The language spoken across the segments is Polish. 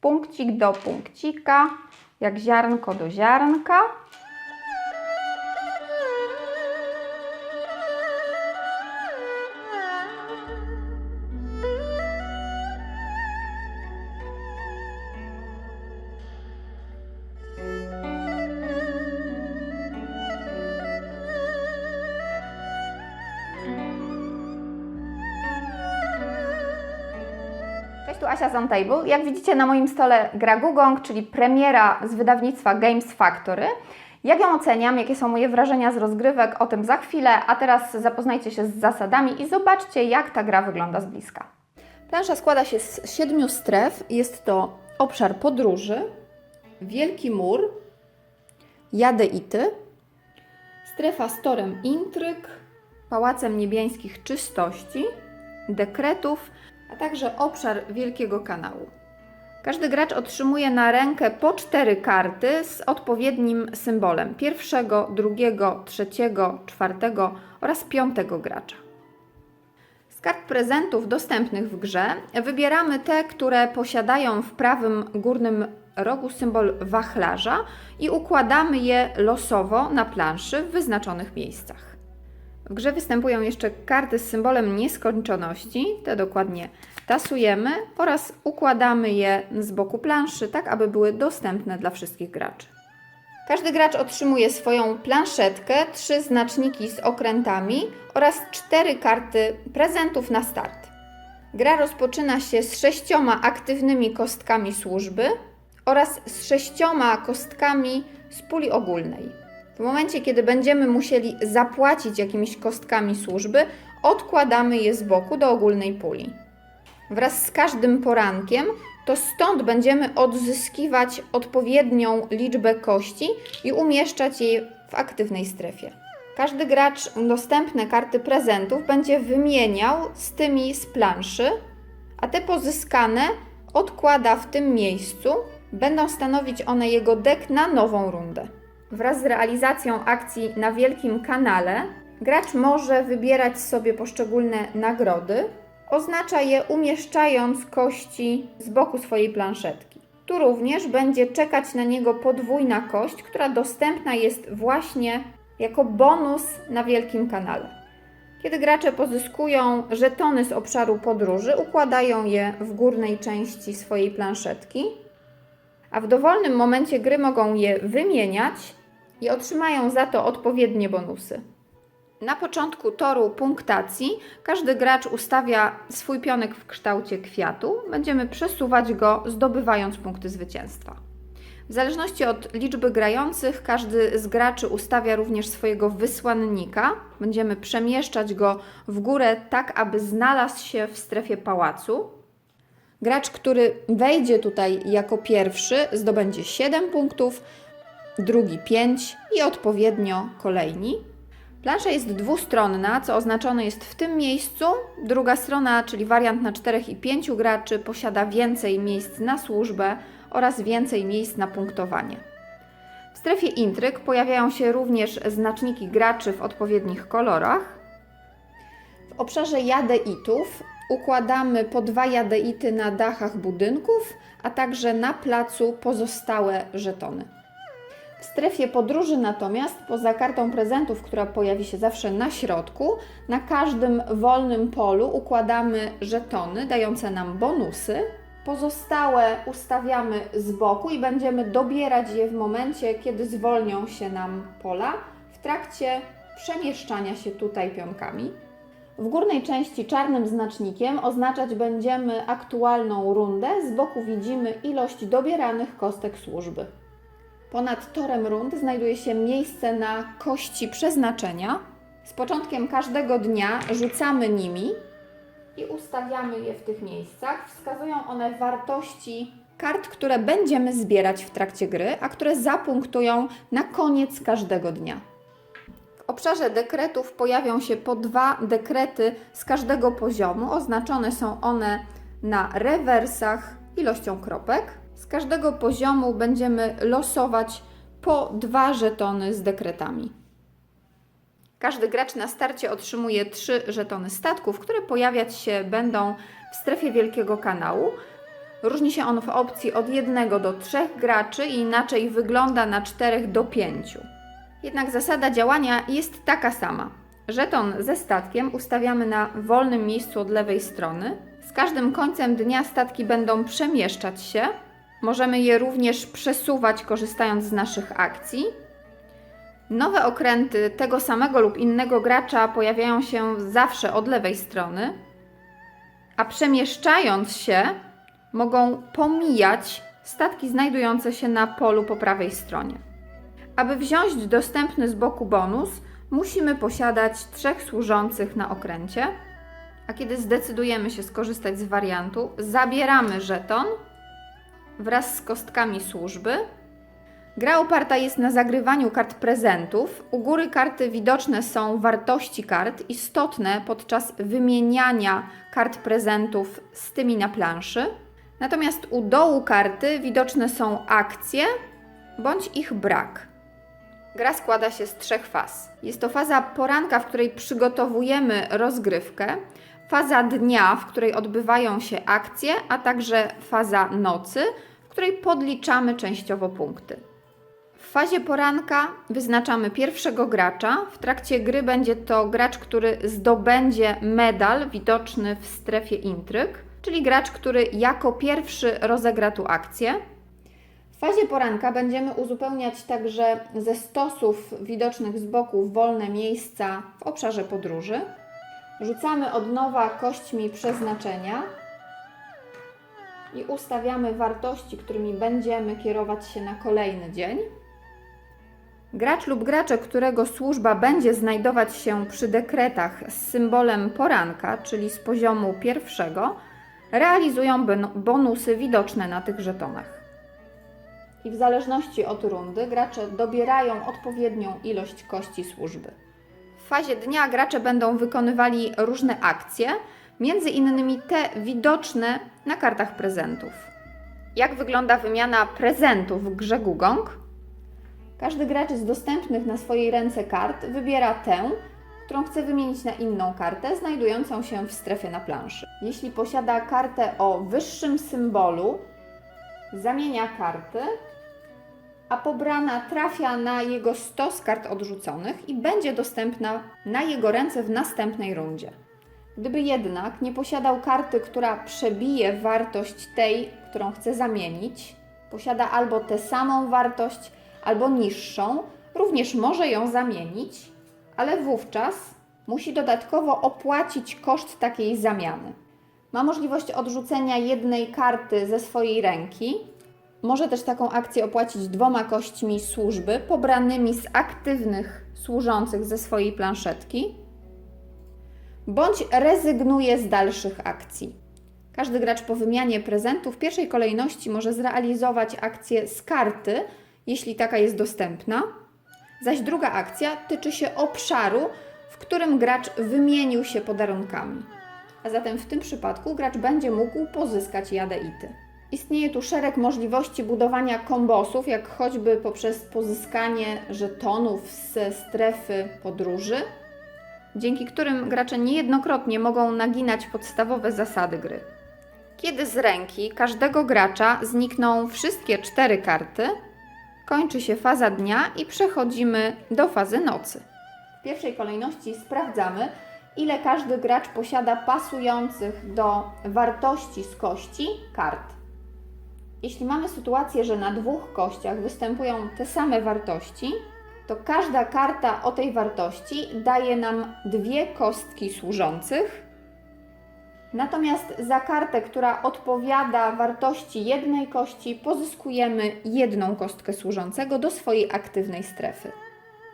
punkcik do punkcika, jak ziarnko do ziarnka. On Table. Jak widzicie na moim stole gra Gugong, czyli premiera z wydawnictwa Games Factory. Jak ją oceniam, jakie są moje wrażenia z rozgrywek, o tym za chwilę, a teraz zapoznajcie się z zasadami i zobaczcie, jak ta gra wygląda z bliska. Plansza składa się z siedmiu stref. Jest to obszar podróży, wielki mur, jadeity, strefa z torem intryg, pałacem niebiańskich czystości, dekretów, a także obszar Wielkiego Kanału. Każdy gracz otrzymuje na rękę po cztery karty z odpowiednim symbolem pierwszego, drugiego, trzeciego, czwartego oraz piątego gracza. Z kart prezentów dostępnych w grze wybieramy te, które posiadają w prawym górnym rogu symbol wachlarza i układamy je losowo na planszy w wyznaczonych miejscach. W grze występują jeszcze karty z symbolem nieskończoności, te dokładnie tasujemy oraz układamy je z boku planszy, tak aby były dostępne dla wszystkich graczy. Każdy gracz otrzymuje swoją planszetkę, trzy znaczniki z okrętami oraz cztery karty prezentów na start. Gra rozpoczyna się z sześcioma aktywnymi kostkami służby oraz z sześcioma kostkami z puli ogólnej. W momencie, kiedy będziemy musieli zapłacić jakimiś kostkami służby, odkładamy je z boku do ogólnej puli. Wraz z każdym porankiem, to stąd będziemy odzyskiwać odpowiednią liczbę kości i umieszczać je w aktywnej strefie. Każdy gracz dostępne karty prezentów będzie wymieniał z tymi z planszy, a te pozyskane odkłada w tym miejscu. Będą stanowić one jego dek na nową rundę. Wraz z realizacją akcji na wielkim kanale, gracz może wybierać sobie poszczególne nagrody. Oznacza je umieszczając kości z boku swojej planszetki. Tu również będzie czekać na niego podwójna kość, która dostępna jest właśnie jako bonus na wielkim kanale. Kiedy gracze pozyskują żetony z obszaru podróży, układają je w górnej części swojej planszetki, a w dowolnym momencie gry mogą je wymieniać i otrzymają za to odpowiednie bonusy. Na początku toru punktacji każdy gracz ustawia swój pionek w kształcie kwiatu. Będziemy przesuwać go, zdobywając punkty zwycięstwa. W zależności od liczby grających, każdy z graczy ustawia również swojego wysłannika. Będziemy przemieszczać go w górę, tak aby znalazł się w strefie pałacu. Gracz, który wejdzie tutaj jako pierwszy, zdobędzie 7 punktów, drugi 5 i odpowiednio kolejni. Plansza jest dwustronna, co oznaczone jest w tym miejscu. Druga strona, czyli wariant na 4 i 5 graczy, posiada więcej miejsc na służbę oraz więcej miejsc na punktowanie. W strefie intryg pojawiają się również znaczniki graczy w odpowiednich kolorach. W obszarze jadeitów układamy po dwa jadeity na dachach budynków, a także na placu pozostałe żetony. W strefie podróży natomiast, poza kartą prezentów, która pojawi się zawsze na środku, na każdym wolnym polu układamy żetony dające nam bonusy. Pozostałe ustawiamy z boku i będziemy dobierać je w momencie, kiedy zwolnią się nam pola w trakcie przemieszczania się tutaj pionkami. W górnej części czarnym znacznikiem oznaczać będziemy aktualną rundę. Z boku widzimy ilość dobieranych kostek służby. Ponad torem rund znajduje się miejsce na kości przeznaczenia. Z początkiem każdego dnia rzucamy nimi i ustawiamy je w tych miejscach. Wskazują one wartości kart, które będziemy zbierać w trakcie gry, a które zapunktują na koniec każdego dnia. W obszarze dekretów pojawią się po dwa dekrety z każdego poziomu. Oznaczone są one na rewersach ilością kropek. Z każdego poziomu będziemy losować po dwa żetony z dekretami. Każdy gracz na starcie otrzymuje trzy żetony statków, które pojawiać się będą w strefie Wielkiego Kanału. Różni się on w opcji od 1 do 3 graczy i inaczej wygląda na 4 do 5. Jednak zasada działania jest taka sama. Żeton ze statkiem ustawiamy na wolnym miejscu od lewej strony. Z każdym końcem dnia statki będą przemieszczać się. Możemy je również przesuwać korzystając z naszych akcji. Nowe okręty tego samego lub innego gracza pojawiają się zawsze od lewej strony, a przemieszczając się mogą pomijać statki znajdujące się na polu po prawej stronie. Aby wziąć dostępny z boku bonus, musimy posiadać trzech służących na okręcie, a kiedy zdecydujemy się skorzystać z wariantu, zabieramy żeton wraz z kostkami służby. Gra oparta jest na zagrywaniu kart prezentów. U góry karty widoczne są wartości kart istotne podczas wymieniania kart prezentów z tymi na planszy. Natomiast u dołu karty widoczne są akcje bądź ich brak. Gra składa się z trzech faz. Jest to faza poranka, w której przygotowujemy rozgrywkę, faza dnia, w której odbywają się akcje, a także faza nocy, w której podliczamy częściowo punkty. W fazie poranka wyznaczamy pierwszego gracza. W trakcie gry będzie to gracz, który zdobędzie medal widoczny w strefie intryg, czyli gracz, który jako pierwszy rozegra tu akcję. W fazie poranka będziemy uzupełniać także ze stosów widocznych z boku wolne miejsca w obszarze podróży. Rzucamy od nowa kośćmi przeznaczenia i ustawiamy wartości, którymi będziemy kierować się na kolejny dzień. Gracz lub gracze, którego służba będzie znajdować się przy dekretach z symbolem poranka, czyli z poziomu pierwszego, realizują bon- bonusy widoczne na tych żetonach. I w zależności od rundy gracze dobierają odpowiednią ilość kości służby. Fazie dnia gracze będą wykonywali różne akcje, między innymi te widoczne na kartach prezentów. Jak wygląda wymiana prezentów w grze Gugong? Każdy gracz z dostępnych na swojej ręce kart wybiera tę, którą chce wymienić na inną kartę znajdującą się w strefie na planszy. Jeśli posiada kartę o wyższym symbolu, zamienia karty, a pobrana trafia na jego stos kart odrzuconych i będzie dostępna na jego ręce w następnej rundzie. Gdyby jednak nie posiadał karty, która przebije wartość tej, którą chce zamienić, posiada albo tę samą wartość, albo niższą, również może ją zamienić, ale wówczas musi dodatkowo opłacić koszt takiej zamiany. Ma możliwość odrzucenia jednej karty ze swojej ręki. Może też taką akcję opłacić dwoma kośćmi służby, pobranymi z aktywnych służących ze swojej planszetki, bądź rezygnuje z dalszych akcji. Każdy gracz po wymianie prezentu w pierwszej kolejności może zrealizować akcję z karty, jeśli taka jest dostępna, zaś druga akcja tyczy się obszaru, w którym gracz wymienił się podarunkami. A zatem w tym przypadku gracz będzie mógł pozyskać jadeity. Istnieje tu szereg możliwości budowania kombosów, jak choćby poprzez pozyskanie żetonów ze strefy podróży, dzięki którym gracze niejednokrotnie mogą naginać podstawowe zasady gry. Kiedy z ręki każdego gracza znikną wszystkie cztery karty, kończy się faza dnia i przechodzimy do fazy nocy. W pierwszej kolejności sprawdzamy, ile każdy gracz posiada pasujących do wartości z kości kart. Jeśli mamy sytuację, że na dwóch kościach występują te same wartości, to każda karta o tej wartości daje nam dwie kostki służących. Natomiast za kartę, która odpowiada wartości jednej kości, pozyskujemy jedną kostkę służącego do swojej aktywnej strefy.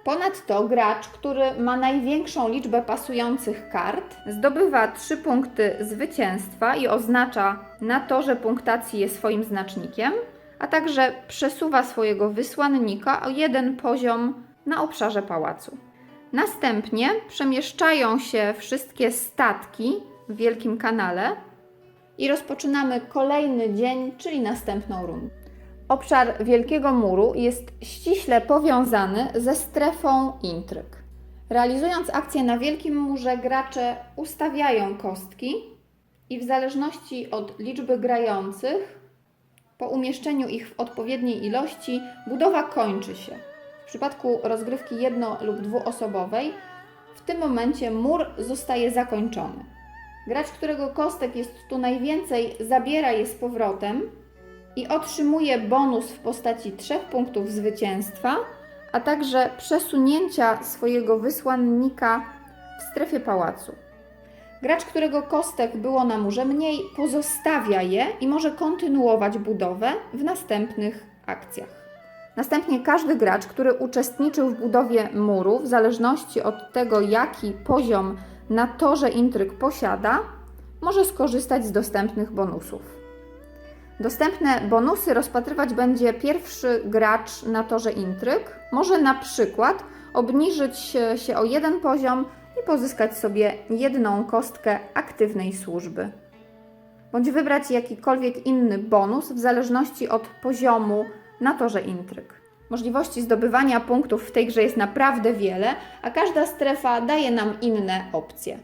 Ponadto gracz, który ma największą liczbę pasujących kart, zdobywa 3 punkty zwycięstwa i oznacza na torze punktacji je swoim znacznikiem, a także przesuwa swojego wysłannika o jeden poziom na obszarze pałacu. Następnie przemieszczają się wszystkie statki w wielkim kanale i rozpoczynamy kolejny dzień, czyli następną rundę. Obszar Wielkiego Muru jest ściśle powiązany ze strefą intryg. Realizując akcję na Wielkim Murze, gracze ustawiają kostki i w zależności od liczby grających, po umieszczeniu ich w odpowiedniej ilości, budowa kończy się. W przypadku rozgrywki jedno- lub dwuosobowej, w tym momencie mur zostaje zakończony. Gracz, którego kostek jest tu najwięcej, zabiera je z powrotem i otrzymuje bonus w postaci trzech punktów zwycięstwa, a także przesunięcia swojego wysłannika w strefie pałacu. Gracz, którego kostek było na murze mniej, pozostawia je i może kontynuować budowę w następnych akcjach. Następnie każdy gracz, który uczestniczył w budowie muru, w zależności od tego, jaki poziom na torze intryg posiada, może skorzystać z dostępnych bonusów. Dostępne bonusy rozpatrywać będzie pierwszy gracz na torze intryg. Może na przykład obniżyć się o jeden poziom i pozyskać sobie jedną kostkę aktywnej służby. Bądź wybrać jakikolwiek inny bonus w zależności od poziomu na torze intryg. Możliwości zdobywania punktów w tej grze jest naprawdę wiele, a każda strefa daje nam inne opcje.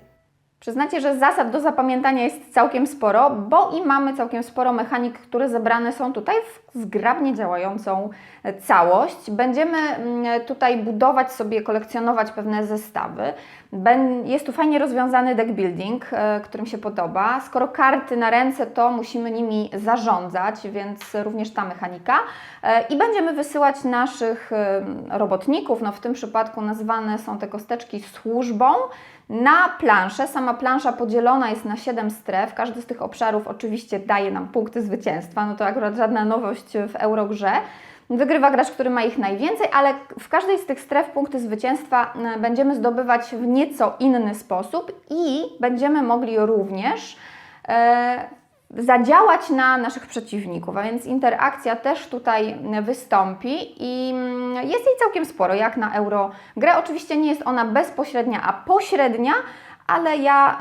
Przyznacie, że zasad do zapamiętania jest całkiem sporo, bo i mamy całkiem sporo mechanik, które zebrane są tutaj w zgrabnie działającą całość. Będziemy mm, tutaj budować sobie, kolekcjonować pewne zestawy. Jest tu fajnie rozwiązany deck building, e, który mi się podoba. Skoro karty na ręce, to musimy nimi zarządzać, więc również ta mechanika. E, I będziemy wysyłać naszych robotników, no w tym przypadku nazwane są te kosteczki służbą, na planszę. Sama plansza podzielona jest na 7 stref. Każdy z tych obszarów oczywiście daje nam punkty zwycięstwa. No to akurat żadna nowość w Eurogrze. Wygrywa gracz, który ma ich najwięcej, ale w każdej z tych stref punkty zwycięstwa e, będziemy zdobywać w nieco inny sposób i będziemy mogli również e, zadziałać na naszych przeciwników, a więc interakcja też tutaj wystąpi i mm, jest jej całkiem sporo, jak na Eurogrę. Oczywiście nie jest ona bezpośrednia, a pośrednia, ale ja,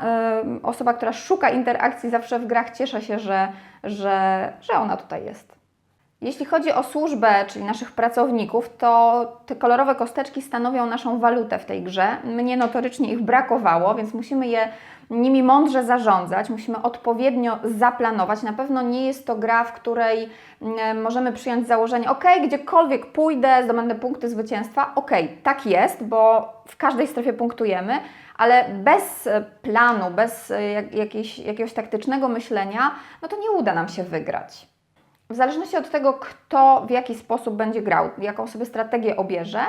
osoba, która szuka interakcji zawsze w grach, cieszę się, że, że, że ona tutaj jest. Jeśli chodzi o służbę, czyli naszych pracowników, to te kolorowe kosteczki stanowią naszą walutę w tej grze. Mnie notorycznie ich brakowało, więc musimy je nimi mądrze zarządzać, musimy odpowiednio zaplanować. Na pewno nie jest to gra, w której mm, możemy przyjąć założenie, ok, gdziekolwiek pójdę, zdobędę punkty zwycięstwa. Ok, tak jest, bo w każdej strefie punktujemy, ale bez e, planu, bez e, jak, jakiegoś taktycznego myślenia, no to nie uda nam się wygrać. W zależności od tego, kto w jaki sposób będzie grał, jaką sobie strategię obierze,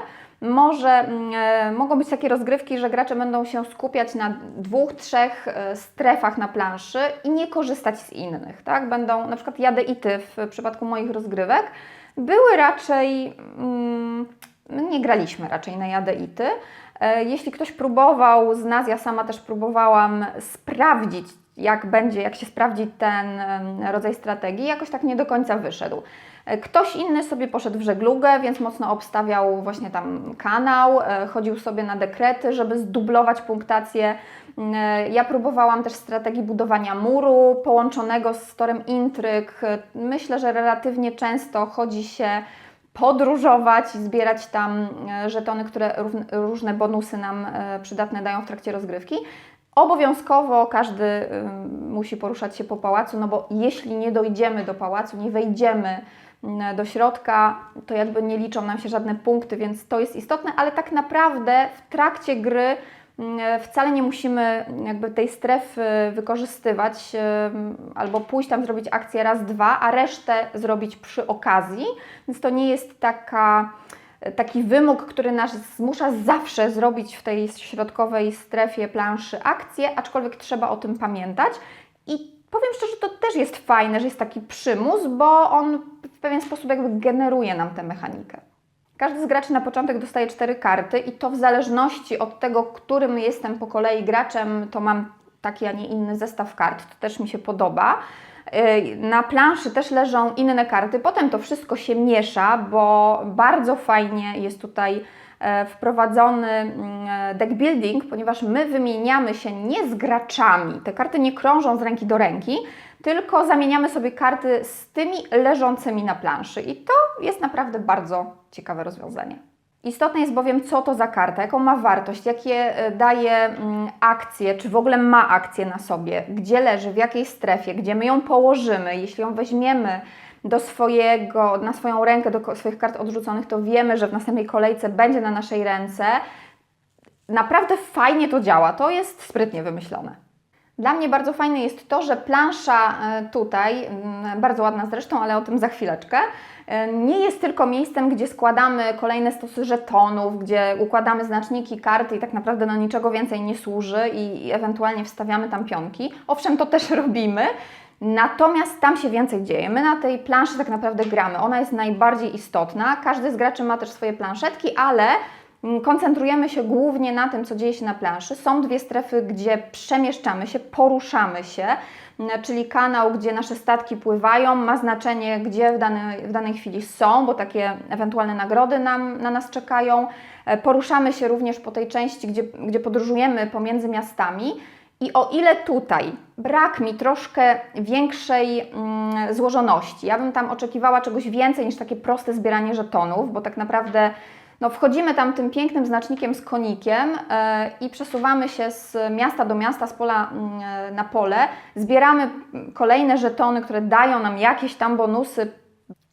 może, mm, e, mogą być takie rozgrywki, że gracze będą się skupiać na dwóch, trzech e, strefach na planszy i nie korzystać z innych. Tak? Będą na przykład jady i ty w przypadku moich rozgrywek były raczej, mm, nie graliśmy raczej na jadę i ty. E, Jeśli ktoś próbował z nas, ja sama też próbowałam sprawdzić, jak będzie, jak się sprawdzi ten rodzaj strategii, jakoś tak nie do końca wyszedł. E, Ktoś inny sobie poszedł w żeglugę, więc mocno obstawiał właśnie tam kanał, e, chodził sobie na dekrety, żeby zdublować punktację. E, Ja próbowałam też strategii budowania muru połączonego z torem intryg. Myślę, że relatywnie często chodzi się podróżować i zbierać tam żetony, które różne bonusy nam przydatne dają w trakcie rozgrywki. Obowiązkowo każdy musi poruszać się po pałacu, no bo jeśli nie dojdziemy do pałacu, nie wejdziemy mm, do środka, to jakby nie liczą nam się żadne punkty, więc to jest istotne, ale tak naprawdę w trakcie gry mm, wcale nie musimy jakby tej strefy wykorzystywać albo pójść tam zrobić akcję raz, dwa, a resztę zrobić przy okazji, więc to nie jest taka taki wymóg, który nas zmusza zawsze zrobić w tej środkowej strefie planszy akcję, aczkolwiek trzeba o tym pamiętać. I powiem szczerze, to też jest fajne, że jest taki przymus, bo on w pewien sposób jakby generuje nam tę mechanikę. Każdy z graczy na początek dostaje cztery karty i to w zależności od tego, którym jestem po kolei graczem, to mam taki, a nie inny zestaw kart. To też mi się podoba. Yy, Na planszy też leżą inne karty. Potem to wszystko się miesza, bo bardzo fajnie jest tutaj e, wprowadzony mm, e, deck building, ponieważ my wymieniamy się nie z graczami. Te karty nie krążą z ręki do ręki, tylko zamieniamy sobie karty z tymi leżącymi na planszy. I to jest naprawdę bardzo ciekawe rozwiązanie. Istotne jest bowiem, co to za karta, jaką ma wartość, jakie e, daje mm, akcje, czy w ogóle ma akcje na sobie, gdzie leży, w jakiej strefie, gdzie my ją położymy. Jeśli ją weźmiemy do swojego, na swoją rękę, do swoich kart odrzuconych, to wiemy, że w następnej kolejce będzie na naszej ręce. Naprawdę fajnie to działa, to jest sprytnie wymyślone. Dla mnie bardzo fajne jest to, że plansza e, tutaj, bardzo ładna zresztą, ale o tym za chwileczkę, e, nie jest tylko miejscem, gdzie składamy kolejne stosy żetonów, gdzie układamy znaczniki, karty i tak naprawdę do niczego więcej nie służy i, i ewentualnie wstawiamy tam pionki. Owszem, to też robimy, natomiast tam się więcej dzieje. My na tej planszy tak naprawdę gramy. Ona jest najbardziej istotna. Każdy z graczy ma też swoje planszetki, ale Koncentrujemy się głównie na tym, co dzieje się na planszy. Są dwie strefy, gdzie przemieszczamy się, poruszamy się, mm, czyli kanał, gdzie nasze statki pływają, ma znaczenie, gdzie w danej, w danej chwili są, bo takie ewentualne nagrody nam, na nas czekają. E, Poruszamy się również po tej części, gdzie, gdzie podróżujemy pomiędzy miastami. I o ile tutaj brak mi troszkę większej mm, złożoności, ja bym tam oczekiwała czegoś więcej niż takie proste zbieranie żetonów, bo tak naprawdę no, wchodzimy tam tym pięknym znacznikiem z konikiem e, i przesuwamy się z miasta do miasta, z pola mm, e, na pole. Zbieramy kolejne żetony, które dają nam jakieś tam bonusy.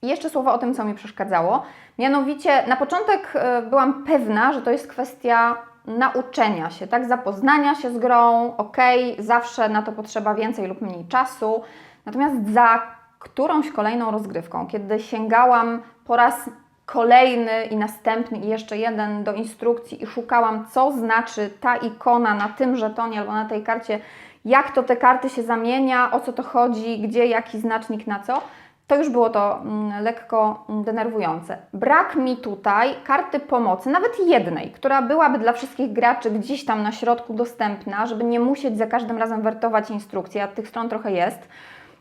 I jeszcze słowo o tym, co mi przeszkadzało. Mianowicie na początek e, byłam pewna, że to jest kwestia nauczenia się, tak, zapoznania się z grą, ok, zawsze na to potrzeba więcej lub mniej czasu. Natomiast za którąś kolejną rozgrywką, kiedy sięgałam po raz kolejny i następny i jeszcze jeden do instrukcji i szukałam, co znaczy ta ikona na tym żetonie albo na tej karcie, jak to te karty się zamienia, o co to chodzi, gdzie jaki znacznik na co, to już było to mm, lekko mm, denerwujące. Brak mi tutaj karty pomocy, nawet jednej, która byłaby dla wszystkich graczy gdzieś tam na środku dostępna, żeby nie musieć za każdym razem wertować instrukcji, a tych stron trochę jest,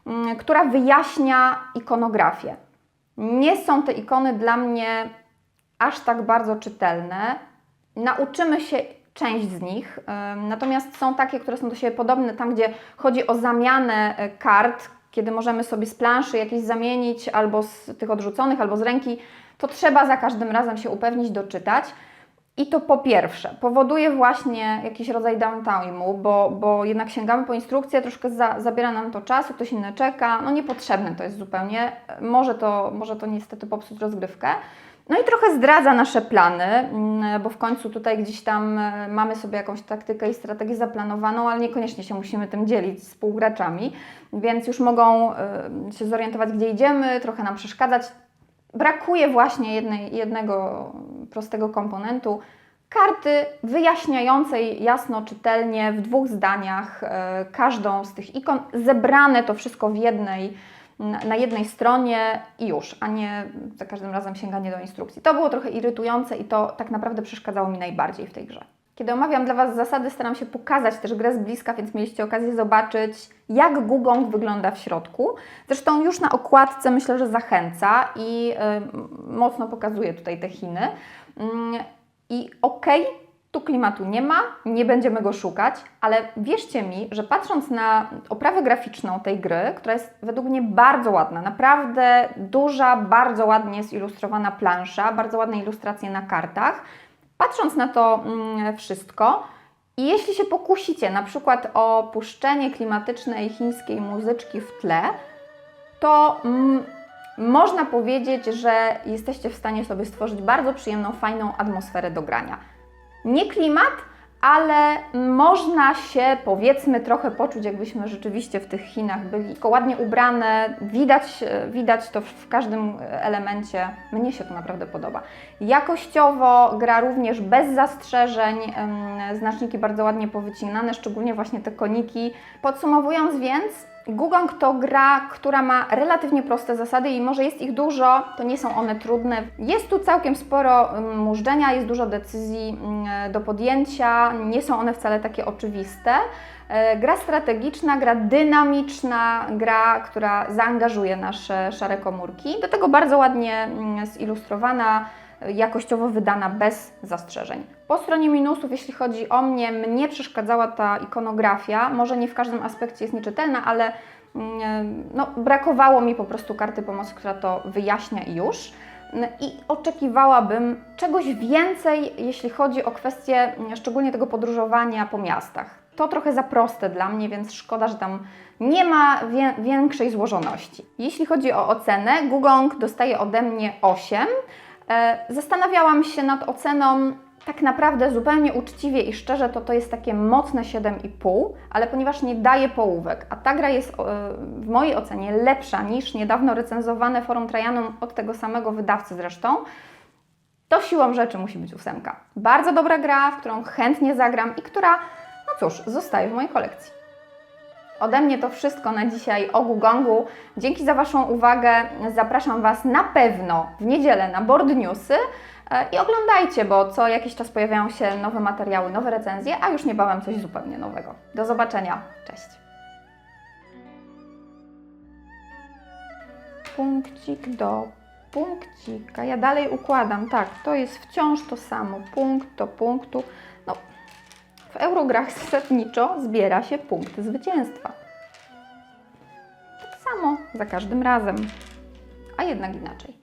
mm, która wyjaśnia ikonografię. Nie są te ikony dla mnie aż tak bardzo czytelne. Nauczymy się część z nich, natomiast są takie, które są do siebie podobne, tam gdzie chodzi o zamianę e, kart, kiedy możemy sobie z planszy jakieś zamienić albo z tych odrzuconych, albo z ręki, to trzeba za każdym razem się upewnić, doczytać. I to po pierwsze powoduje właśnie jakiś rodzaj downtime'u, bo, bo jednak sięgamy po instrukcję, troszkę za, zabiera nam to czasu, ktoś inny czeka, no niepotrzebne to jest zupełnie, może to, może to niestety popsuć rozgrywkę. No i trochę zdradza nasze plany, mm, bo w końcu tutaj gdzieś tam e, mamy sobie jakąś taktykę i strategię zaplanowaną, ale niekoniecznie się musimy tym dzielić z współgraczami, więc już mogą e, się zorientować, gdzie idziemy, trochę nam przeszkadzać. Brakuje właśnie jednej, jednego prostego komponentu, karty wyjaśniającej jasno, czytelnie, w dwóch zdaniach e, każdą z tych ikon, zebrane to wszystko w jednej, na jednej stronie i już, a nie za każdym razem sięganie do instrukcji. To było trochę irytujące i to tak naprawdę przeszkadzało mi najbardziej w tej grze. Kiedy omawiam dla Was zasady, staram się pokazać też grę z bliska, więc mieliście okazję zobaczyć, jak Gugong wygląda w środku. Zresztą już na okładce myślę, że zachęca i y, mocno pokazuje tutaj te Chiny. Mm, I okej, tu klimatu nie ma, nie będziemy go szukać, ale wierzcie mi, że patrząc na oprawę graficzną tej gry, która jest według mnie bardzo ładna, naprawdę duża, bardzo ładnie zilustrowana plansza, bardzo ładne ilustracje na kartach, patrząc na to mm, wszystko, i jeśli się pokusicie na przykład o puszczenie klimatycznej chińskiej muzyczki w tle, to mm, można powiedzieć, że jesteście w stanie sobie stworzyć bardzo przyjemną, fajną atmosferę do grania. Nie klimat, ale można się powiedzmy trochę poczuć, jakbyśmy rzeczywiście w tych Chinach byli. Tylko ładnie ubrane, widać, widać to w każdym elemencie. Mnie się to naprawdę podoba. Jakościowo gra również bez zastrzeżeń, znaczniki bardzo ładnie powycinane, szczególnie właśnie te koniki. Podsumowując więc, Gugong to gra, która ma relatywnie proste zasady i może jest ich dużo, to nie są one trudne. Jest tu całkiem sporo ym, mużdżenia, jest dużo decyzji ym, do podjęcia, nie są one wcale takie oczywiste. E, Gra strategiczna, gra dynamiczna, gra, która zaangażuje nasze szare komórki. Do tego bardzo ładnie mm, zilustrowana, e, jakościowo wydana bez zastrzeżeń. Po stronie minusów, jeśli chodzi o mnie, mnie przeszkadzała ta ikonografia. Może nie w każdym aspekcie jest nieczytelna, ale mm, no, brakowało mi po prostu karty pomocy, która to wyjaśnia i już. i oczekiwałabym czegoś więcej, jeśli chodzi o kwestię mm, szczególnie tego podróżowania po miastach. To trochę za proste dla mnie, więc szkoda, że tam nie ma większej złożoności. Jeśli chodzi o ocenę, Gugong dostaje ode mnie 8. E, Zastanawiałam się nad oceną tak naprawdę zupełnie uczciwie i szczerze, to to jest takie mocne 7,5, ale ponieważ nie daje połówek, a ta gra jest e, w mojej ocenie lepsza niż niedawno recenzowane Forum Trajanum od tego samego wydawcy zresztą, to siłą rzeczy musi być ósemka. Bardzo dobra gra, w którą chętnie zagram i która, no cóż, zostaje w mojej kolekcji. Ode mnie to wszystko na dzisiaj o Gugongu. Dzięki za Waszą uwagę. Zapraszam Was na pewno w niedzielę na Board Newsy e, i oglądajcie, bo co jakiś czas pojawiają się nowe materiały, nowe recenzje, a już niebawem coś zupełnie nowego. Do zobaczenia. Cześć. Punkcik do punkcika. Ja dalej układam. Tak, to jest wciąż to samo. Punkt do punktu. No, w Eurograch zasadniczo zbiera się punkty zwycięstwa. Tak samo za każdym razem, a jednak inaczej.